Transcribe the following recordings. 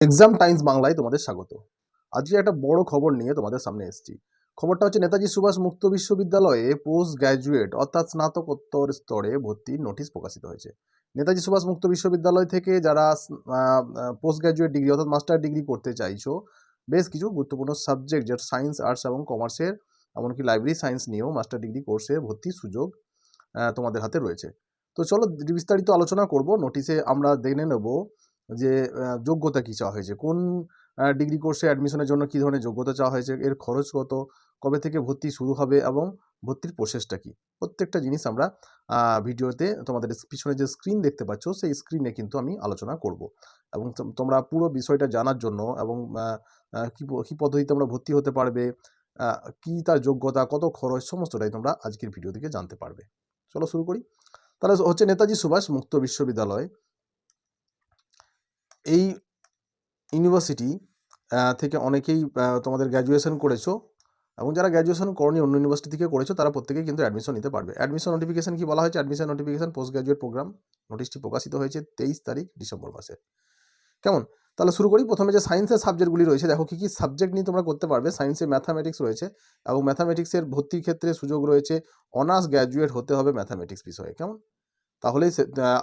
Exam Times বাংলায় তোমাদের স্বাগত। আজকে একটা বড় খবর নিয়ে তোমাদের সামনে এসেছি। খবরটা হচ্ছে নেতাজি সুভাষ মুক্ত বিশ্ববিদ্যালয়ে পোস্ট গ্র্যাজুয়েট অর্থাৎ স্নাতকোত্তর স্তরে ভর্তির নোটিশ প্রকাশিত হয়েছে। নেতাজি সুভাষ মুক্ত বিশ্ববিদ্যালয় থেকে যারা পোস্ট গ্র্যাজুয়েট ডিগ্রি অর্থাৎ মাস্টার ডিগ্রি করতে চাইছো, বেশ কিছু গুরুত্বপূর্ণ সাবজেক্ট যেটা সায়েন্স, আর্টস এবং কমার্সের, এমনকি লাইব্রেরি সায়েন্স নিয়েও মাস্টার ডিগ্রি কোর্সে ভর্তির সুযোগ তোমাদের হাতে রয়েছে। তো চলো বিস্তারিত আলোচনা করব, নোটিশে আমরা দেখে নেব যে যোগ্যতা কী চাওয়া হয়েছে? কোন ডিগ্রি কোর্সে অ্যাডমিশনের জন্য কী ধরনের যোগ্যতা চাওয়া হয়েছে? এর খরচ কত? কবে থেকে ভর্তি শুরু হবে? এবং ভর্তির প্রসেসটা কী? প্রত্যেকটা জিনিস আমরা ভিডিওতে তোমাদের পিছনে যে স্ক্রিন দেখতে পাচ্ছ, সেই স্ক্রিনে কিন্তু আমি আলোচনা করব। এবং তোম- তোমরা পুরো বিষয়টা জানার জন্য এবং কী পদ্ধতিতে তোমরা ভর্তি হতে পারবে কী তার যোগ্যতা, কত খরচ, সমস্তটাই তোমরা আজকের ভিডিও থেকে জানতে পারবে। চলো শুরু করি। তাহলে হচ্ছে নেতাজি সুভাষ মুক্ত বিশ্ববিদ্যালয় এই ইউনিভার্সিটি থেকে অনেকেই তোমাদের গ্র্যাজুয়েশন করেছ এবং যারা গ্র্যাজুয়েশন করনি, অন্য ইউনিভার্সিটি থেকে করেছ, তারা প্রত্যেকেই কিন্তু অ্যাডমিশন নিতে পারবে। অ্যাডমিশন নোটিফিকেশন কি বলা হয়েছে? Admission notification post graduate program নোটিশটি প্রকাশিত হয়েছে তেইশ তারিখ, ডিসেম্বর মাসে। কেমন? তাহলে শুরু করি। প্রথমে যে সায়েন্সের সাবজেক্টগুলি রয়েছে, দেখো কী কী সাবজেক্ট নিয়ে তোমরা করতে পারবে। সায়েন্সে ম্যাথামেটিক্স রয়েছে এবং ম্যাথামেটিক্সের ভর্তির ক্ষেত্রে সুযোগ রয়েছে অনার্স গ্র্যাজুয়েট হতে হবে ম্যাথামেটিক্স বিষয়ে। কেমন? তাহলেই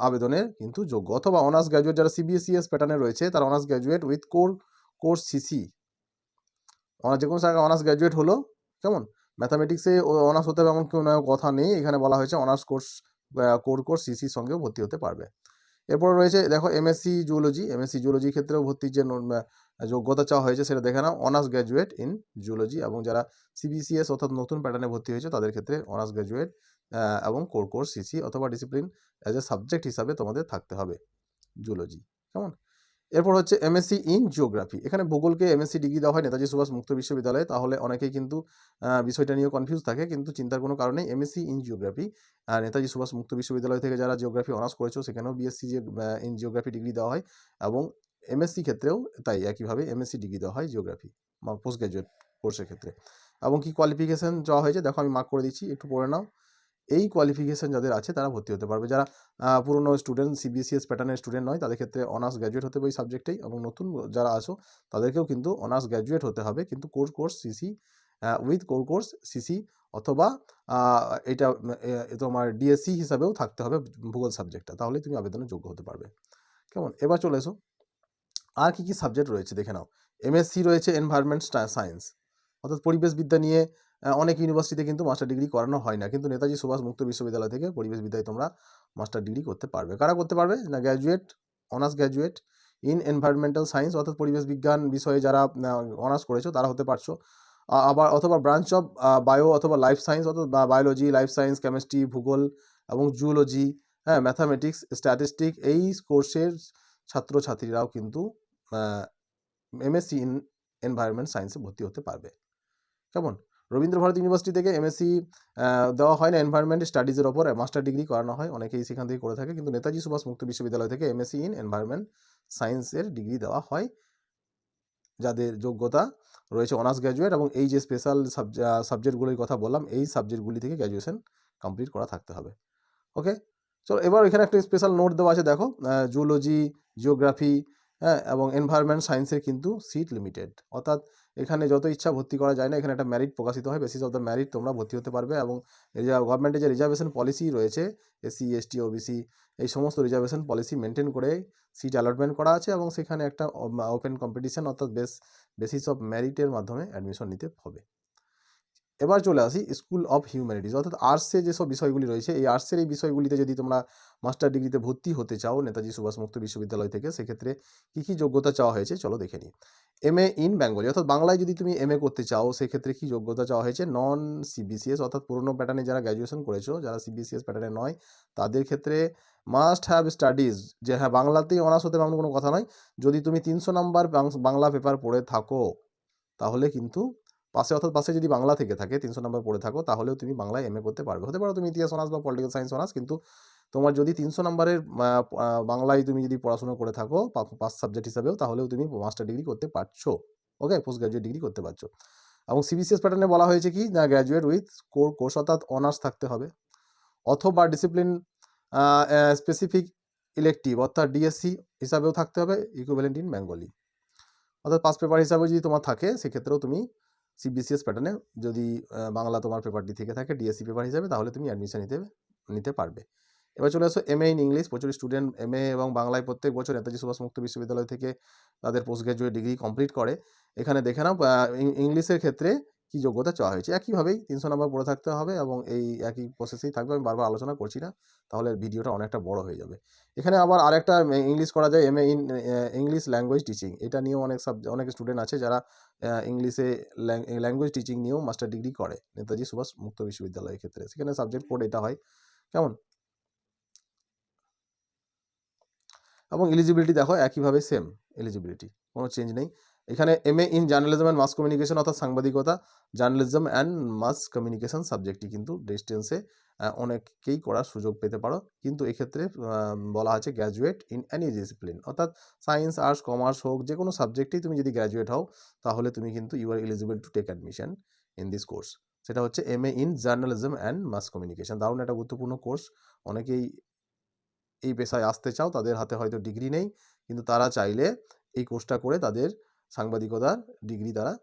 আবেদনের কিন্তু যোগ্য। অথবা অনার্স গ্র্যাজুয়েট যারা সিবিএসইএস প্যাটার্নে রয়েছে, তারা honours graduate with core course CC honours যে কোনো জায়গায় অনার্স গ্র্যাজুয়েট হলো, কেমন? ম্যাথামেটিক্সে অনার্স হতে হবে এমন কোনো কথা নেই। এখানে বলা হয়েছে অনার্স কোর্স কোর কোর্স সিসির সঙ্গেও ভর্তি হতে পারবে। এরপর রয়েছে, দেখো এমএসসি জুওলজি এমএসসি জুওলজির ক্ষেত্রেও ভর্তির যে যোগ্যতা চাওয়া হয়েছে, সেটা দেখে নাও। অনার্স গ্র্যাজুয়েট ইন জুওলজি এবং যারা সিবিসিএস অর্থাৎ নতুন প্যাটার্নে ভর্তি হয়েছে, তাদের ক্ষেত্রে অনার্স গ্র্যাজুয়েট এবং কোর কোর্স সিসি অথবা ডিসিপ্লিন অ্যাজ এ সাবজেক্ট হিসাবে তোমাদের থাকতে হবে জুলজি কেমন? এরপর হচ্ছে এমএসসি ইন জিওগ্রাফি এখানে ভূগোলকে এমএসসি ডিগ্রি দেওয়া হয়, নেতাজি সুভাষ মুক্ত বিশ্ববিদ্যালয়ে, তাহলে অনেকেই কিন্তু বিষয়টা নিয়ে কনফিউজ থাকে, কিন্তু চিন্তার কোনো কারণে MSc in geography Netaji Subhash মুক্ত বিশ্ববিদ্যালয় থেকে যারা জিওগ্রাফি অনার্স করেছ, সেখানেও বিএসসি ইন জিওগ্রাফি ডিগ্রি দেওয়া হয়, এবং এমএসসি ক্ষেত্রেও তাই, একইভাবে এমএসসি ডিগ্রি দেওয়া হয় জিওগ্রাফি পোস্ট গ্রাজুয়েট কোর্সের ক্ষেত্রে। এবং কি কোয়ালিফিকেশন চাওয়া হয়েছে, দেখো আমি মার্ক করে দিচ্ছি, একটু পড়ে নাও। এই কোয়ালিফিকেশন যাদের আছে তারা ভর্তি হতে পারবে। যারা পুরনো স্টুডেন্ট সিবিএসইএস প্যাটার্নের স্টুডেন্ট নয়, তাদের ক্ষেত্রে অনার্স গ্র্যাজুয়েট হতে হবে ওই সাবজেক্টেই এবং নতুন যারা আসো তাদেরকেও কিন্তু অনার্স গ্র্যাজুয়েট হতে হবে। কিন্তু core course CC with core course CC অথবা এটা তোমার ডিএসসি হিসাবেও থাকতে হবে ভূগোল সাবজেক্টটা তাহলেই তুমি আবেদনের যোগ্য হতে পারবে। কেমন? এবার চলে এসো। আর কি কি সাবজেক্ট রয়েছে? দেখে নাও। এমএসসি রয়েছে এনভায়রনমেন্ট সায়েন্স অর্থাৎ পরিবেশবিদ্যা নিয়ে অনেক ইউনিভার্সিটিতে কিন্তু মাস্টার ডিগ্রি করানো হয় না। কিন্তু নেতাজি সুভাষ মুক্ত বিশ্ববিদ্যালয় থেকে পরিবেশবিদ্যায় তোমরা মাস্টার ডিগ্রি করতে পারবে। কারা করতে পারবে? না graduate honours graduate in environmental science অর্থাৎ পরিবেশ বিজ্ঞান বিষয়ে যারা অনার্স করেছ, তারা হতে পারছ। আবার, অথবা ব্রাঞ্চ অফ বায়ো অথবা লাইফ সায়েন্স অর্থাৎ বায়োলজি লাইফ সায়েন্স কেমিস্ট্রি ভূগোল এবং জুওলজি হ্যাঁ ম্যাথামেটিক্স স্ট্যাটিস্টিক এই কোর্সের ছাত্রছাত্রীরাও কিন্তু এমএসসি ইন এনভায়রনমেন্ট সায়েন্সে ভর্তি হতে পারবে। কেমন? রবীন্দ্রভারতী ইউনিভার্সিটি থেকে এমএসসি দেওয়া হয় না। এনভায়রনমেন্ট স্টাডিজের ওপর মাস্টার ডিগ্রি করানো হয়। অনেকেই সেখান থেকে করে থাকে। কিন্তু নেতাজি সুভাষ মুক্ত বিশ্ববিদ্যালয় থেকে এমএসসি ইন এনভায়রনমেন্ট সায়েন্সের ডিগ্রি দেওয়া হয়। যাদের যোগ্যতা রয়েছে অনার্স গ্র্যাজুয়েট এবং এই যে স্পেশাল সাবজেক্টগুলির কথা বললাম, এই সাবজেক্টগুলি থেকে গ্র্যাজুয়েশন কমপ্লিট করা থাকতে হবে। ওকে চলো এবার এখানে একটা স্পেশাল নোট দেওয়া আছে, দেখো। জুওলজি জিওগ্রাফি হ্যাঁ এবং এনভায়রনমেন্ট সায়েন্সের কিন্তু সিট লিমিটেড অর্থাৎ এখানে যত ইচ্ছা ভর্তি করা যায় না, এখানে একটা ম্যারিট প্রকাশিত হয়। বেসিস অফ দ্য ম্যারিট তোমরা ভর্তি হতে পারবে এবং গভর্নমেন্টের যে রিজার্ভেশন পলিসি রয়েছে এসসি এসটি ওবিসি এই সমস্ত রিজার্ভেশন পলিসি মেনটেন করে সিট অ্যালটমেন্ট করা আছে এবং সেখানে একটা ওপেন কম্পিটিশান অর্থাৎ বেস বেসিস অফ ম্যারিটের মাধ্যমে অ্যাডমিশন নিতে হবে। এবার চলে আসি স্কুল অফ হিউম্যানিটিস। অর্থাৎ আর্টসে যেসব বিষয়গুলি রয়েছে, এই আর্টসের এই বিষয়গুলিতে যদি তোমরা মাস্টার ডিগ্রিতে ভর্তি হতে চাও, নেতাজি সুভাষ মুক্ত বিশ্ববিদ্যালয় থেকে, সেক্ষেত্রে কী কী যোগ্যতা চাওয়া হয়েছে চলো দেখে নিই। এম এ ইন বেঙ্গলি অর্থাৎ বাংলায় যদি তুমি এম এ করতে চাও, সেক্ষেত্রে কী যোগ্যতা চাওয়া হয়েছে? নন সিবিসিএস অর্থাৎ পুরনো প্যাটার্নে যারা গ্র্যাজুয়েশন করেছ, যারা সিবিসিএস প্যাটার্নে নয়, তাদের ক্ষেত্রে মাস্ট হ্যাভ স্টাডিজ যে হ্যাঁ বাংলাতেই অনার্স হতে এমন কোনো কথা নয়। যদি তুমি তিনশো নাম্বার বাংলা পেপার পড়ে থাকো, তাহলে কিন্তু পাশে অর্থাৎ পাশে যদি বাংলা থেকে থাকে, তিনশো নাম্বার পড়ে থাকো, তাহলেও তুমি বাংলায় এম এ করতে পারবে। হতে পারো তুমি ইতিহাস অনার্স বা পলিটিক্যাল সায়েন্স অনার্স কিন্তু তোমার যদি তিনশো নাম্বারের বাংলায় তুমি যদি পড়াশোনা করে থাকো পাস সাবজেক্ট হিসাবেও, তাহলেও তুমি মাস্টার ডিগ্রি করতে পারছ। ওকে পোস্ট গ্রাজুয়েট ডিগ্রি করতে পারছ। এবং সিবিসিএস প্যাটার্নে বলা হয়েছে কি? না গ্র্যাজুয়েট উইথ কোর কোর্স অর্থাৎ অনার্স থাকতে হবে। অথবা ডিসিপ্লিন স্পেসিফিক ইলেকটিভ অর্থাৎ ডিএসসি হিসাবেও থাকতে হবে ইকুইভ্যালেন্ট ইন বেঙ্গলি অর্থাৎ পাস পেপার হিসাবে যদি তোমার থাকে, সেক্ষেত্রেও তুমি সিবিসিএস প্যাটার্নে যদি বাংলা তোমার পেপারটি থেকে থাকে ডিএসসি পেপার হিসাবে, তাহলে তুমি অ্যাডমিশন নিতে নিতে পারবে। এবার চলে আসো এম এ ইন ইংলিশ প্রচুর স্টুডেন্ট এম এ এবং বাংলায় প্রত্যেক বছর নেতাজি সুভাষ মুক্ত বিশ্ববিদ্যালয় থেকে তাদের পোস্ট গ্রাজুয়েট ডিগ্রি কমপ্লিট করে, এখানে দেখে নাও ইংলিশের ক্ষেত্রে কি যোগ্যতা চাওয়া হয়েছে। একইভাবেই তিনশো নম্বর পড়ে থাকতে হবে এবং এই একই প্রসেসেই থাকবে। আমি বারবার আলোচনা করছি না, তাহলে ভিডিওটা অনেকটা বড় হয়ে যাবে। এখানে আবার আরেকটা ইংলিশ করা যায়, M A in English language teaching এটা নিয়েও অনেক সাব অনেক স্টুডেন্ট আছে যারা ইংলিশে ল্যাঙ্গুয়েজ টিচিং নিয়েও মাস্টার ডিগ্রি করে, নেতাজি সুভাষ মুক্ত বিশ্ববিদ্যালয়ের ক্ষেত্রে। সেখানে সাবজেক্ট কোড এটা হয়। কেমন? এবং এলিজিবিলিটি দেখো, একইভাবে সেম এলিজিবিলিটি কোনো চেঞ্জ নেই। এখানে M A in journalism and mass communication অর্থাৎ সাংবাদিকতা জার্নালিজম অ্যান্ড মাস কমিউনিকেশন সাবজেক্টটি কিন্তু ডিস্টেন্সে অনেককেই করার সুযোগ পেতে পারো। কিন্তু এক্ষেত্রে বলা আছে গ্র্যাজুয়েট ইন অ্যানি ডিসিপ্লিন অর্থাৎ সায়েন্স আর্টস কমার্স হোক যে কোনো সাবজেক্টেই তুমি যদি গ্র্যাজুয়েট হও, তাহলে তুমি কিন্তু you are eligible to take admission in this course সেটা হচ্ছে M A in journalism and mass communication দারুণ একটা গুরুত্বপূর্ণ কোর্স অনেকেই এই পেশায় আসতে চাও, তাদের হাতে হয়তো ডিগ্রি নেই, কিন্তু তারা চাইলে এই কোর্সটা করে তাদের সাংবাদিকতার ডিগ্রি তারা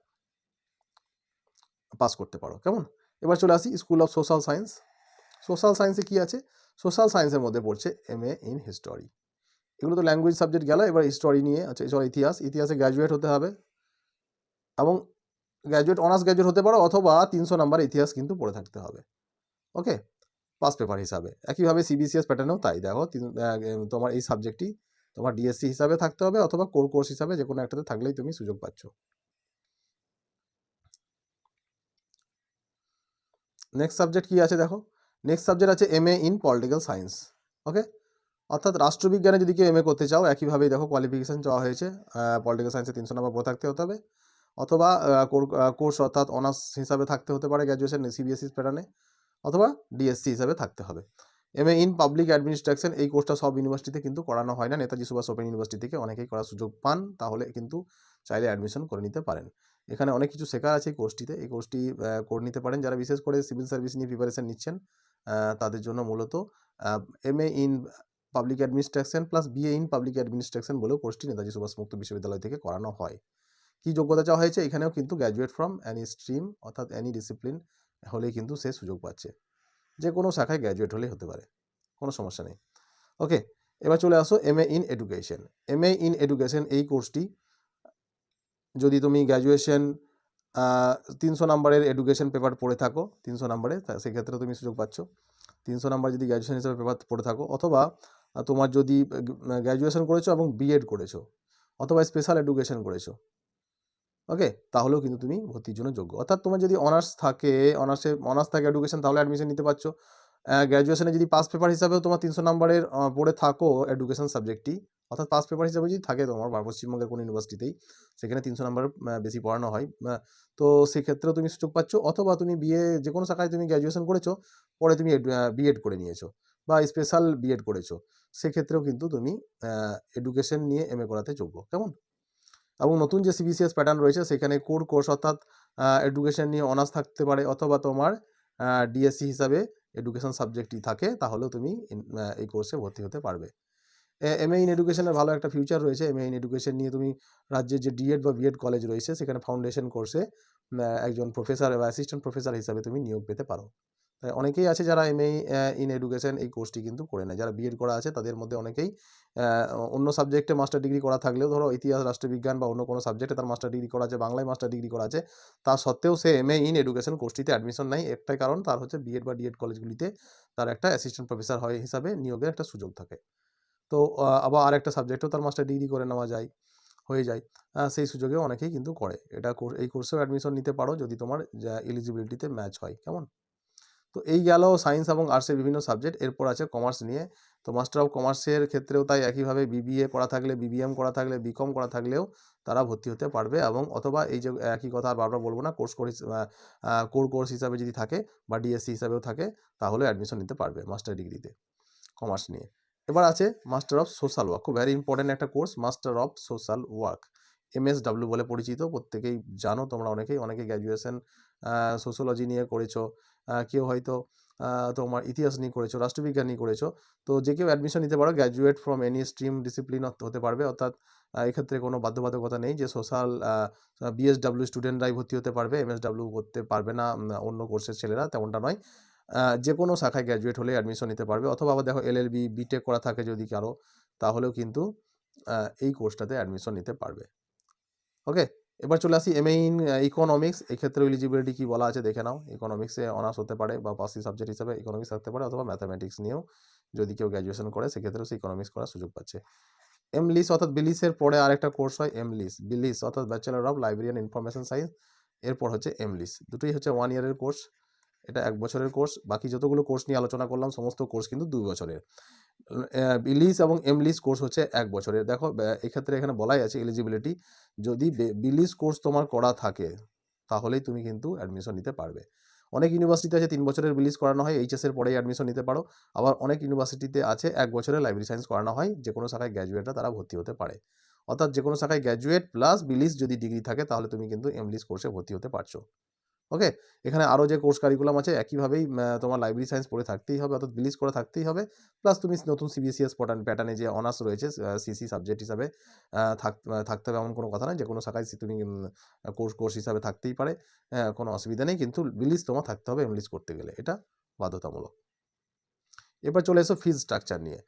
পাস করতে পারো। কেমন? এবার চলে আসি school of social science social সায়েন্সে কি আছে? সোশ্যাল সায়েন্সের মধ্যে পড়ছে এম এ ইন হিস্টোরি এগুলো তো ল্যাঙ্গুয়েজ সাবজেক্ট গেল, এবার হিস্টোরি নিয়ে আচ্ছা এছাড়া ইতিহাস। ইতিহাসে গ্র্যাজুয়েট হতে হবে। এবং গ্র্যাজুয়েট অনার্স গ্র্যাজুয়েট হতে পারো, অথবা তিনশো নাম্বার ইতিহাস কিন্তু পড়ে থাকতে হবে। ওকে পাস পেপার হিসাবে। একইভাবে সিবিসিএস প্যাটার্নেও তাই। দেখো তোমার এই সাবজেক্টটি তোমার ডিএসসি হিসাবে থাকতে হবে অথবা কোর কোর্স হিসাবে যে কোনো একটাতে থাকলেই তুমি সুযোগ পাচ্ছ। নেক্সট সাবজেক্ট কি আছে দেখো? নেক্সট সাবজেক্ট আছে M in political science okay অর্থাৎ রাষ্ট্রবিজ্ঞানে যদি কেউ এম এ করতে চাও, একইভাবেই দেখো কোয়ালিফিকেশন চাওয়া হয়েছে পলিটিক্যাল সায়েন্সে তিনশো নম্বর পড়ে থাকতে হতে হবে, অথবা কোর্স অর্থাৎ অনার্স হিসাবে থাকতে হতে পারে গ্র্যাজুয়েশন সিবিএসসি প্যাটার্নে অথবা ডিএসসি হিসাবে থাকতে হবে। M A in public administration, এই কোর্সটা সব ইউনিভার্সিটিতে কিন্তু করানো হয় না। নেতাজি সুভাষ ওপেন ইউনিভার্সিটি থেকে অনেকেই করার সুযোগ পান, তাহলে কিন্তু চাইলে অ্যাডমিশন করে নিতে পারেন। এখানে অনেক কিছু শেখার আছে এই কোর্সটিতে। এই কোর্সটি করে নিতে পারেন। যারা বিশেষ করে সিভিল সার্ভিস নিয়ে প্রিপারেশন নিচ্ছেন তাদের জন্য মূলত M A in public administration plus BA in public administration বলেও কোর্সটি নেতাজি সুভাষ মুক্ত বিশ্ববিদ্যালয় থেকে করানো হয়। কি যোগ্যতা চাওয়া হয়েছে? এখানেও কিন্তু গ্র্যাজুয়েট ফ্রম অ্যানি স্ট্রিম অর্থাৎ অ্যানি ডিসিপ্লিন হলেই কিন্তু সে সুযোগ পাচ্ছে। যে কোনো শাখায় গ্র্যাজুয়েট হলেই হতে পারে, কোনো সমস্যা নেই। ওকে এবার চলে আসো M A in education M A in education এই কোর্সটি যদি তুমি গ্র্যাজুয়েশন তিনশো নাম্বারের এডুকেশন পেপার পড়ে থাকো, তিনশো নাম্বারে সেক্ষেত্রে তুমি সুযোগ পাচ্ছ। তিনশো নাম্বার যদি গ্র্যাজুয়েশন হিসেবে পেপার পড়ে থাকো, অথবা তোমার যদি গ্র্যাজুয়েশন করেছ এবং বিএড করেছ, অথবা স্পেশাল এডুকেশন করেছ ওকে তাহলেও কিন্তু তুমি ভর্তির জন্য যোগ্য। অর্থাৎ তোমার যদি অনার্স থাকে অনার্সে অনার্স থাকে এডুকেশন তাহলে অ্যাডমিশন নিতে পারছ। গ্র্যাজুয়েশনে যদি পাস পেপার হিসাবেও তোমার তিনশো নাম্বারের পড়ে থাকো এডুকেশন সাবজেক্টটি অর্থাৎ পাস পেপার হিসাবে যদি থাকে তোমার পশ্চিমবঙ্গের কোনো ইউনিভার্সিটিতেই সেখানে তিনশো নাম্বার বেশি পড়ানো হয়। তো সেক্ষেত্রেও তুমি সুযোগ পাচ্ছ। অথবা তুমি বিএ যে কোনো শাখায় তুমি গ্র্যাজুয়েশন করেছ, পরে তুমি বিএড করে নিয়েছো, বা স্পেশাল বিএড করেছ। সেক্ষেত্রেও কিন্তু তুমি এডুকেশন নিয়ে এম এ করাতে যোগ্য। কেমন? এবং নতুন যে সিবিসিএস প্যাটার্ন রয়েছে, সেখানে কোর কোর্স অর্থাৎ এডুকেশন নিয়ে অনার্স থাকতে পারে অথবা তোমার ডিএসসি হিসাবে এডুকেশন সাবজেক্টই থাকে, তাহলেও তুমি এই কোর্সে ভর্তি হতে পারবে। এম এ ইন এডুকেশনের ভালো একটা ফিউচার রয়েছে। এম ইন এডুকেশন নিয়ে তুমি রাজ্যের যে ডিএড বা বিএড কলেজ রয়েছে, সেখানে ফাউন্ডেশন কোর্সে একজন প্রফেসর বা অ্যাসিস্ট্যান্ট প্রফেসর হিসাবে তুমি নিয়োগ পেতে পারো। অনেকেই আছে যারা এম ইন এডুকেশন এই কোর্সটি কিন্তু করে নেয়। যারা বিএড করা আছে তাদের মধ্যে অনেকেই অন্য সাবজেক্টে মাস্টার ডিগ্রি করা থাকলেও ধরো ইতিহাস, রাষ্ট্রবিজ্ঞান বা অন্য কোনো সাবজেক্টে তার মাস্টার ডিগ্রি করা আছে, বাংলায় মাস্টার ডিগ্রি করা আছে, তা সত্ত্বেও সে এম ইন এডুকেশন কোর্সটিতে অ্যাডমিশন নেয়। একটাই কারণ তার হচ্ছে বিএড বা ডিএড কলেজগুলিতে তার একটা অ্যাসিস্ট্যান্ট প্রফেসর হয় হিসাবে নিয়োগের একটা সুযোগ থাকে। তো আবার আরেকটা সাবজেক্টেও তার মাস্টার ডিগ্রি করে নেওয়া যায়, হয়ে যায় সেই সুযোগে অনেকেই কিন্তু করে। এটা এই কোর্সেও অ্যাডমিশন নিতে পারো যদি তোমার এলিজিবিলিটিতে ম্যাচ হয়। কেমন? তো এই গেল সায়েন্স এবং আর্টসের বিভিন্ন সাবজেক্ট এরপর আছে কমার্স নিয়ে। তো মাস্টার অফ কমার্সের ক্ষেত্রেও তাই একইভাবে বিবিএ করা থাকলে বিবিএম করা থাকলে বিকম করা থাকলেও তারা ভর্তি হতে পারবে এবং অথবা এই যে একই কথা আর বারবার বলব না কোর্স কোর্স কোর কোর্স হিসাবে যদি থাকে বা ডিএসসি হিসাবেও থাকে, তাহলে অ্যাডমিশন নিতে পারবে মাস্টার ডিগ্রিতে কমার্স নিয়ে। এবার আছে মাস্টার অফ সোশ্যাল ওয়ার্ক খুব ভ্যারি ইম্পর্টেন্ট একটা course master of social work MSW বলে পরিচিত, প্রত্যেকেই জানো, তোমরা অনেকেই, অনেকে গ্র্যাজুয়েশন সোশ্যোলজি নিয়ে করেছ। কেউ হয়তো তোমার ইতিহাস নিয়ে করেছ, রাষ্ট্রবিজ্ঞান নিয়ে করেছ, তো যে কেউ অ্যাডমিশন নিতে পারো graduate from any stream discipline হতে পারবে, অর্থাৎ এক্ষেত্রে কোনো বাধ্যবাধকতা নেই যে সোশ্যাল বিএসডাব্লিউ স্টুডেন্টরাই ভর্তি হতে পারবে এমএসডাব্লিউ করতে পারবে না অন্য কোর্সের ছেলেরা, তেমনটা নয়। যে কোনো শাখায় গ্র্যাজুয়েট হলে অ্যাডমিশন নিতে পারবে, অথবা আবার দেখো এলএলবি বিটেক করা থাকে যদি কারও, তাহলেও কিন্তু এই কোর্সটাতে অ্যাডমিশন নিতে পারবে। ওকে এবার চলে আসি এমএ ইন ইকোনমিক্স এই ক্ষেত্রে এলিজিবিলিটি কি বলা আছে দেখে নাও। ইকোনমিক্সে অনার্স হতে পারে বা পাসি সাবজেক্ট হিসাবে ইকোনমিক্স থাকতে পারে অথবা ম্যাথামেটিক্স নিয়েও যদি কেউ গ্র্যাজুয়েশন করে, সেক্ষেত্রেও সে ইকোনমিক্স করার সুযোগ পাচ্ছে। এমলিস অর্থাৎ বিলিসের পরে আরেকটা কোর্স হয় এমলিস বিলিস অর্থাৎ bachelor of librarian information science এরপর হচ্ছে এমলিস দুটোই হচ্ছে ওয়ান ইয়ারের কোর্স এটা এক বছরের কোর্স। বাকি যতগুলো কোর্স নিয়ে আলোচনা করলাম, সমস্ত কোর্স কিন্তু দুই বছরের। বিলিস এবং এমলিস কোর্স হচ্ছে এক বছরের। দেখো এক্ষেত্রে এখানে বলাই আছে এলিজিবিলিটি যদি বিলিস কোর্স তোমার করা থাকে, তাহলেই তুমি কিন্তু অ্যাডমিশন নিতে পারবে। অনেক ইউনিভার্সিটিতে আছে, তিন বছরের বিলিস করানো হয় এইচএস এর পরেই অ্যাডমিশন নিতে পারো। আবার অনেক ইউনিভার্সিটিতে আছে, এক বছরের লাইব্রেরি সায়েন্স করানো হয় যে কোনো শাখায় গ্র্যাজুয়েটরা তারা ভর্তি হতে পারে। অর্থাৎ যে কোনো শাখায় গ্র্যাজুয়েট প্লাস বিলিস যদি ডিগ্রি থাকে, তাহলে তুমি কিন্তু এমলিস কোর্সে ভর্তি হতে পারছ। ওকে এখানে আরও যে কোর্স কারিকুলাম আছে, একইভাবেই তোমার লাইব্রেরি সায়েন্স পড়ে থাকতেই হবে, অর্থাৎ বিলিস করে থাকতেই হবে। প্লাস তুমি নতুন সিবিএসইএস প্যাটার্ন প্যাটার্নে যে অনার্স রয়েছে সিসি সাবজেক্ট হিসাবে থাকতে হবে এমন কোনো কথা নয়। যে কোনো শাখায় তুমি কোর্স কোর্স হিসাবে থাকতেই পারে কোনো অসুবিধা নেই। কিন্তু বিলিস তোমার থাকতে হবে এমলিস করতে গেলে। এটা বাধ্যতামূলক। এবার চলে এসো ফিজ স্ট্রাকচার নিয়ে।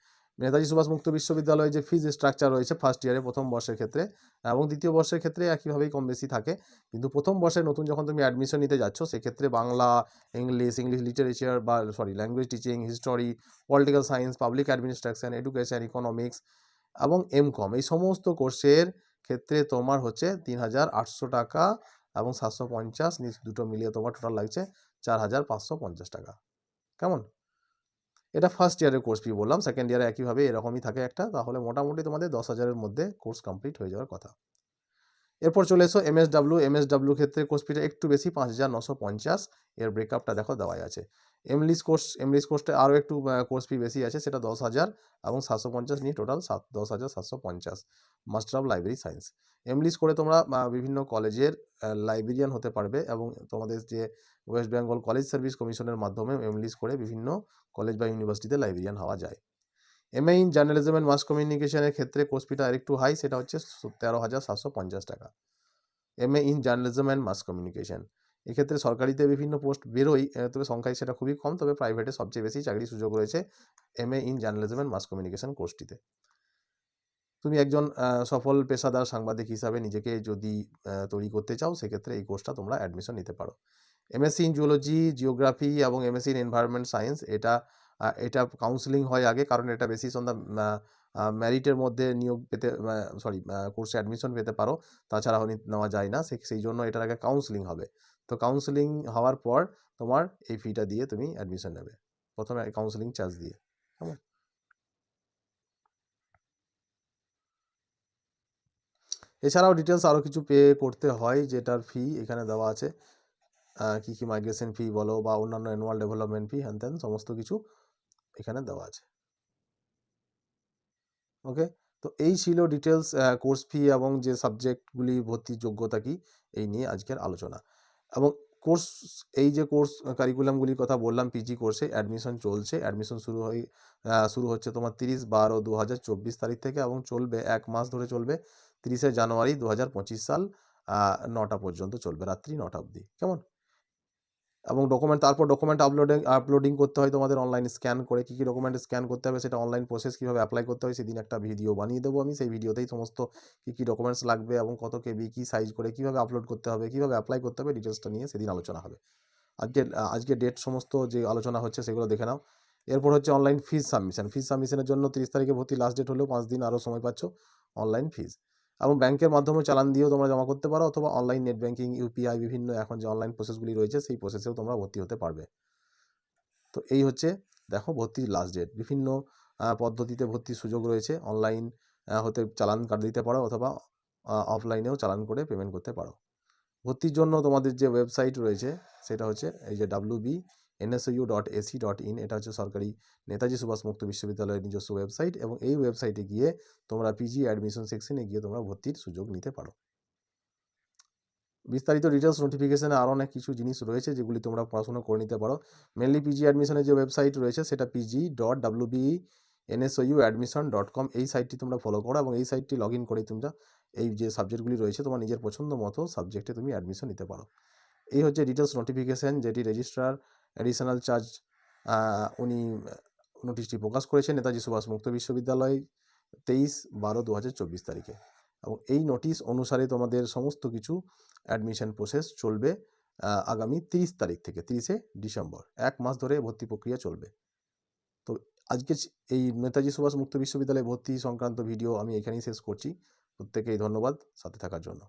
নেতাজি সুভাষ মুক্ত বিশ্ববিদ্যালয়ে যে ফিজ স্ট্রাকচার রয়েছে ফার্স্ট ইয়ারে প্রথম বর্ষের ক্ষেত্রে, এবং দ্বিতীয় বর্ষের ক্ষেত্রে একইভাবেই কম বেশি থাকে। কিন্তু প্রথম বর্ষে নতুন যখন তুমি অ্যাডমিশন নিতে যাচ্ছ, সেক্ষেত্রে বাংলা ইংলিশ ইংলিশ লিটারেচার বা sorry language teaching history political science public administration education economics এবং এম কম এই সমস্ত কোর্সের ক্ষেত্রে তোমার হচ্ছে তিন হাজার আটশো টাকা এবং সাতশো পঞ্চাশ দুটো মিলিয়ে তোমার টোটাল লাগছে চার হাজার পাঁচশো পঞ্চাশ টাকা। কেমন? এটা ফার্স্ট ইয়ারের কোর্স ফি বললাম। সেকেন্ড ইয়ারে একইভাবে এরকমই থাকে একটা। তাহলে মোটামুটি তোমাদের দশ হাজারের মধ্যে কোর্স কমপ্লিট হয়ে যাওয়ার কথা। এরপর চলে এসো এমএসডাব্লিউ এমএসডাব্লিউ ক্ষেত্রে কোর্স ফিটা একটু বেশি, পাঁচ হাজার নশো পঞ্চাশ। এর ব্রেকআপটা দেখো দেওয়াই আছে। এমলিস কোর্স, এমলিস কোর্সটা আরও একটু কোর্স ফি বেশি আছে, সেটা দশ হাজার এবং সাতশো পঞ্চাশ নিয়ে টোটাল সাত, দশ হাজার সাতশো পঞ্চাশ। Master of library science. MLIS করে তোমরা বিভিন্ন কলেজের লাইব্রেরিয়ান হতে পারবে এবং তোমাদের যে ওয়েস্ট বেঙ্গল কলেজ সার্ভিস কমিশনের মাধ্যমে এমলিস করে বিভিন্ন কলেজ বা ইউনিভার্সিটিতে লাইব্রেরিয়ান হওয়া যায়। MA in journalism and mass কমিউনিকেশনের ক্ষেত্রে কোর্স ফিটা আরেকটু হাই, সেটা হচ্ছে তেরো হাজার সাতশো পঞ্চাশ টাকা। MA in journalism and mass communication. এক্ষেত্রে সরকারিতে বিভিন্ন পোস্ট বেরোয় তবে সংখ্যায় সেটা খুবই কম, তবে প্রাইভেটে সবচেয়ে বেশি চাকরির সুযোগ রয়েছে M A in journalism and mass communication কোর্সটিতে। তুমি একজন সফল পেশাদার সাংবাদিক হিসাবে নিজেকে যদি তৈরি করতে চাও, সেক্ষেত্রে এই কোর্সটা তোমরা অ্যাডমিশন নিতে পারো। এমএসসি ইন জুলজি জিওগ্রাফি এবং এমএসসি ইন এনভায়রনমেন্ট সায়েন্স এটা এটা কাউন্সিলিং হয় আগে, কারণ এটা বেশি সন্ধ্যা ম্যারিটের মধ্যে নিয়োগ পেতে সরি কোর্সে অ্যাডমিশন পেতে পারো। তাছাড়া নেওয়া যায় না সেই জন্য এটার আগে কাউন্সিলিং হবে। তো কাউন্সিলিং হওয়ার পর তোমার এই ফিটা দিয়ে তুমি অ্যাডমিশন নেবে। প্রথমে কাউন্সিলিং চার্জ দিয়ে, কেমন? এছাড়াও ডিটেলস আরও কিছু পে করতে হয়, যেটার ফি এখানে দেওয়া আছে। কি কি মাইগ্রেশন ফি বলো বা অন্যান্য অ্যানুয়াল ডেভেলপমেন্ট ফি হ্যান ত্যান সমস্ত কিছু এখানে দেওয়া আছে। ওকে তো এই ছিল ডিটেলস কোর্স ফি এবং যে সাবজেক্টগুলি ভর্তির যোগ্যতা কি, এই নিয়ে আজকের আলোচনা। এবং কোর্স, এই যে কোর্স কারিকুলামগুলির কথা বললাম পিজি কোর্সে অ্যাডমিশন চলছে। অ্যাডমিশন শুরু হয়ে শুরু হচ্ছে তোমার তিরিশ বারো দু হাজার চব্বিশ তারিখ থেকে এবং চলবে এক মাস ধরে চলবে তিরিশে জানুয়ারি দু হাজার পঁচিশ সাল নটা পর্যন্ত চলবে, রাত্রি নটা অবধি। কেমন? এবং ডকুমেন্ট তারপর ডকুমেন্ট আপলোডিং আপলোডিং করতে হয় তোমাদের অনলাইন স্ক্যান করে। কী কী ডকুমেন্ট স্ক্যান করতে হবে সেটা অনলাইন প্রসেস কীভাবে অ্যাপ্লাই করতে হয় সেদিন একটা ভিডিও বানিয়ে দেবো আমি। সেই ভিডিওতেই সমস্ত কী কী ডকুমেন্টস লাগবে এবং কত কেবি কী সাইজ করে কীভাবে আপলোড করতে হবে, কীভাবে অ্যাপ্লাই করতে হবে ডিটেলসটা নিয়ে সেদিন আলোচনা হবে। আজকে আজকে ডেট সমস্ত যে আলোচনা হচ্ছে সেগুলো দেখে নাও। এরপর হচ্ছে অনলাইন ফিজ সাবমিশন ফিজ সাবমিশনের জন্য তিরিশ তারিখে ভর্তি লাস্ট ডেট হলেও পাঁচ দিন আরও সময় পাচ্ছ অনলাইন ফিজ এবং ব্যাংকের মাধ্যমে চালান দিয়েও তোমরা জমা করতে পারো অথবা অনলাইন নেট ব্যাংকিং ইউপিআই বিভিন্ন এখন যে অনলাইন প্রসেসগুলি রয়েছে, সেই প্রসেসেও তোমরা ভর্তি হতে পারবে। তো এই হচ্ছে, দেখো ভর্তির লাস্ট ডেট বিভিন্ন পদ্ধতিতে ভর্তির সুযোগ রয়েছে। অনলাইন হতে চালান কার্ড দিতে পারো অথবা অফলাইনেও চালান করে পেমেন্ট করতে পারো। ভর্তির জন্য তোমাদের যে ওয়েবসাইট রয়েছে, সেটা হচ্ছে এই যে W B NSU dot AC dot in, এটা হচ্ছে সরকারি নেতাজি সুভাষ মুক্ত বিশ্ববিদ্যালয়ের নিজস্ব ওয়েবসাইট এবং এই ওয়েবসাইটে গিয়ে তোমরা পিজি অ্যাডমিশন সেকশনে গিয়ে তোমরা ভর্তির সুযোগ নিতে পারো। বিস্তারিত ডিটেলস নোটিফিকেশানে আরও অনেক কিছু জিনিস রয়েছে যেগুলি তোমরা পড়াশোনা করে নিতে পারো। মেনলি পিজি অ্যাডমিশনের যে ওয়েবসাইট রয়েছে সেটা PG dot W B NSU admission dot com, এই সাইটটি তোমরা ফলো করো এবং এই সাইটটি লগ ইন করে তোমরা এই যে সাবজেক্টগুলি রয়েছে তোমার নিজের পছন্দ মতো সাবজেক্টে তুমি অ্যাডমিশন নিতে পারো। এই হচ্ছে ডিটেলস নোটিফিকেশান, যেটি রেজিস্ট্রার অ্যাডিশনাল চার্জ উনি নোটিশটি প্রকাশ করেছেন নেতাজি সুভাষ মুক্ত বিশ্ববিদ্যালয় তেইশ বারো দু হাজার চব্বিশ তারিখে। এবং এই নোটিশ অনুসারে তোমাদের সমস্ত কিছু অ্যাডমিশন প্রসেস চলবে আগামী তিরিশ তারিখ থেকে, তিরিশে ডিসেম্বর, এক মাস ধরে ভর্তি প্রক্রিয়া চলবে। তো আজকে এই নেতাজি সুভাষ মুক্ত বিশ্ববিদ্যালয়ে ভর্তি সংক্রান্ত ভিডিও আমি এখানেই শেষ করছি। প্রত্যেকেই ধন্যবাদ, সাথে থাকার জন্য।